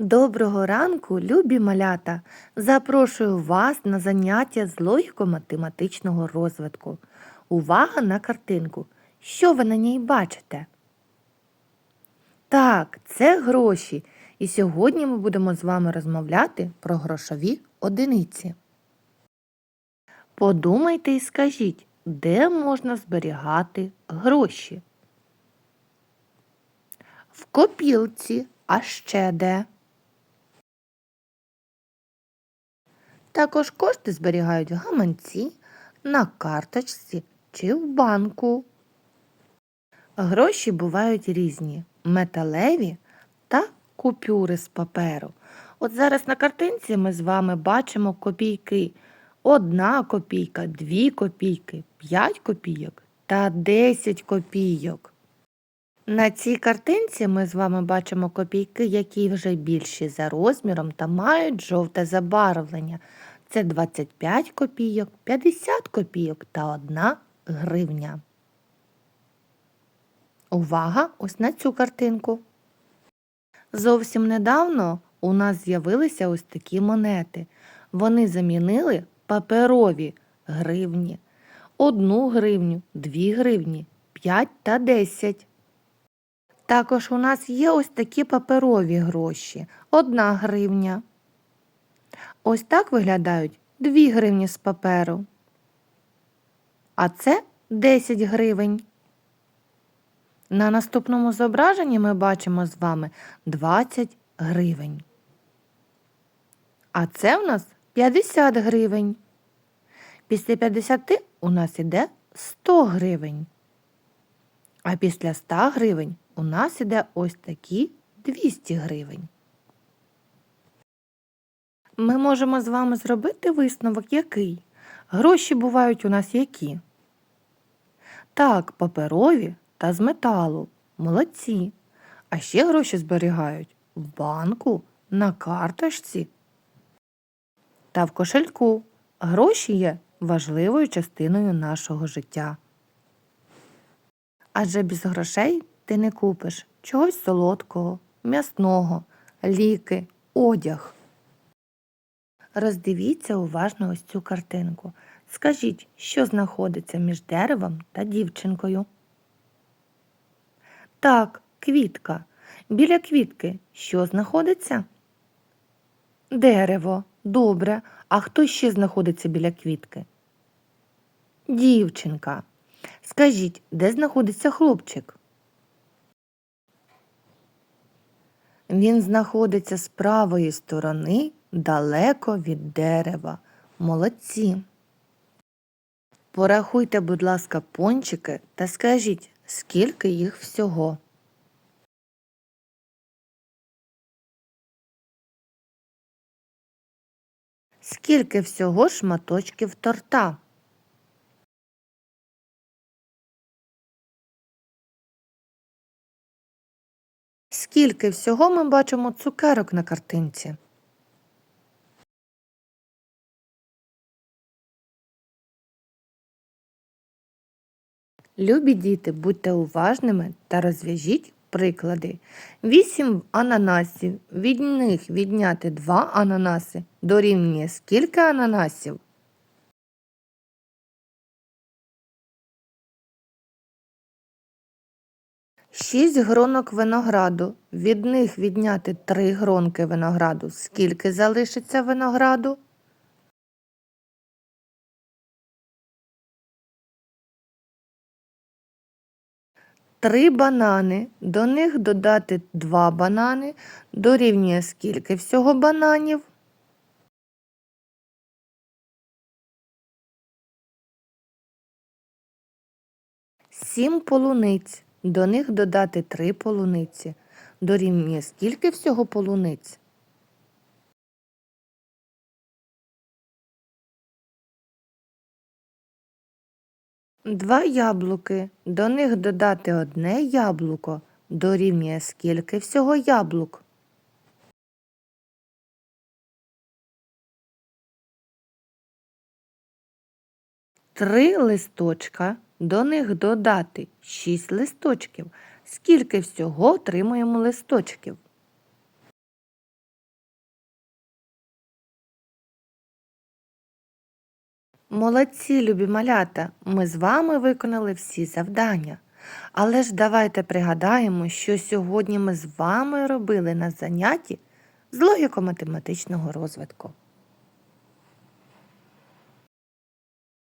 Доброго ранку, любі малята! Запрошую вас на заняття з логіко-математичного розвитку. Увага на картинку. Що ви на ній бачите? Так, це гроші. І сьогодні ми будемо з вами розмовляти про грошові одиниці. Подумайте і скажіть, де можна зберігати гроші? В копілці, а ще де? Також кошти зберігають в гаманці, на карточці чи в банку. Гроші бувають різні металеві та купюри з паперу. От зараз на картинці ми з вами бачимо копійки. Одна копійка, дві копійки, п'ять копійок та десять копійок. На цій картинці ми з вами бачимо копійки, які вже більші за розміром та мають жовте забарвлення. Це 25 копійок, 50 копійок та 1 гривня. Увага ось на цю картинку. Зовсім недавно у нас з'явилися ось такі монети. Вони замінили паперові гривні. Одну гривню, дві гривні, 5 та 10. Також у нас є ось такі паперові гроші. Одна гривня. Ось так виглядають 2 гривні з паперу. А це 10 гривень. На наступному зображенні ми бачимо з вами 20 гривень. А це в нас 50 гривень. Після 50 у нас іде 100 гривень. А після 100 гривень у нас іде ось такі 200 гривень. Ми можемо з вами зробити висновок який? Гроші бувають у нас які? Так, паперові та з металу. Молодці. А ще гроші зберігають в банку, на карточці та в кошельку. Гроші є важливою частиною нашого життя. Адже без грошей ти не купиш чогось солодкого, м'ясного, ліки, одяг. Роздивіться уважно ось цю картинку. Скажіть, що знаходиться між деревом та дівчинкою? Так, квітка. Біля квітки що знаходиться? Дерево. Добре. А хто ще знаходиться біля квітки? Дівчинка. Скажіть, де знаходиться хлопчик? Він знаходиться з правої сторони далеко від дерева. Молодці. Порахуйте, будь ласка, пончики та скажіть, скільки їх всього. Скільки всього шматочків торта? Скільки всього ми бачимо цукерок на картинці? Любі діти, будьте уважними та розв'яжіть приклади. Вісім ананасів, від них відняти два ананаси дорівнює скільки ананасів? Шість гронок винограду. Від них відняти три гронки винограду. Скільки залишиться винограду? Три банани. До них додати два банани. Дорівнює скільки всього бананів? Сім полуниць. До них додати три полуниці. Дорівнює скільки всього полуниць? Два яблуки. До них додати одне яблуко. Дорівнює скільки всього яблук? Три листочка. До них додати шість листочків. Скільки всього отримуємо листочків? Молодці, любі малята, ми з вами виконали всі завдання. Але ж давайте пригадаємо, що сьогодні ми з вами робили на занятті з логіко-математичного розвитку.